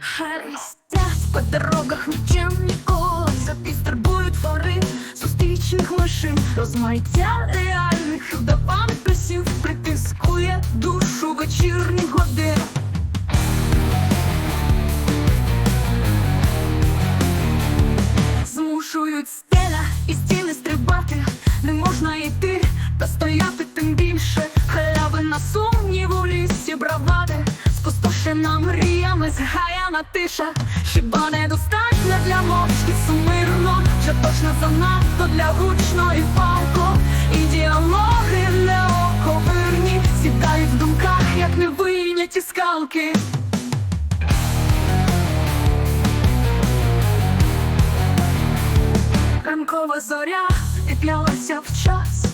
Шелестять по дорогах нічим ніколи Запістрибують фори зустрічних машин. Розмайття реальних вдаваних присів Притискує Спустошена мріями згаяна тиша. Хіба недостатньо для мовчки сумирно? Вже точно занадто для гучної палко. І діалоги неоковирні Сідають в думках, як невийняті скалки. Ранкова зоря піднялася в час,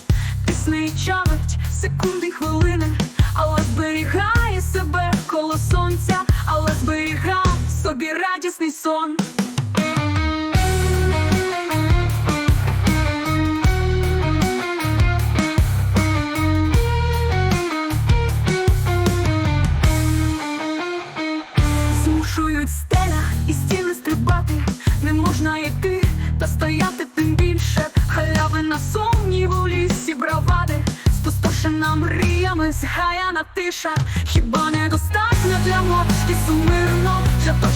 пісни чавить секунди, хвилини, собі радісний сон. Змушують стеля і стіни стрибати, не можна йти та стояти тим більше. Халяви на сумніву лісі бравади, спустошена мріями, згаяна тиша. Хіба недостатньо для мовчки сумирно,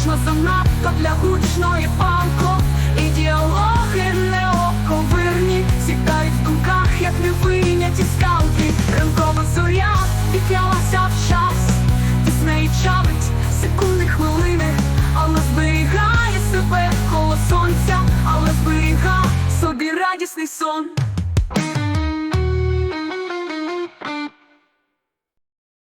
точно занадто для гучної палко. І неоковирні, сідають в думках, як невийняті скалки. Ранкова зоря піднялася в час, піснеї чавить секунди, хвилини, але зберігає себе коло сонця, але зберігає собі радісний сон.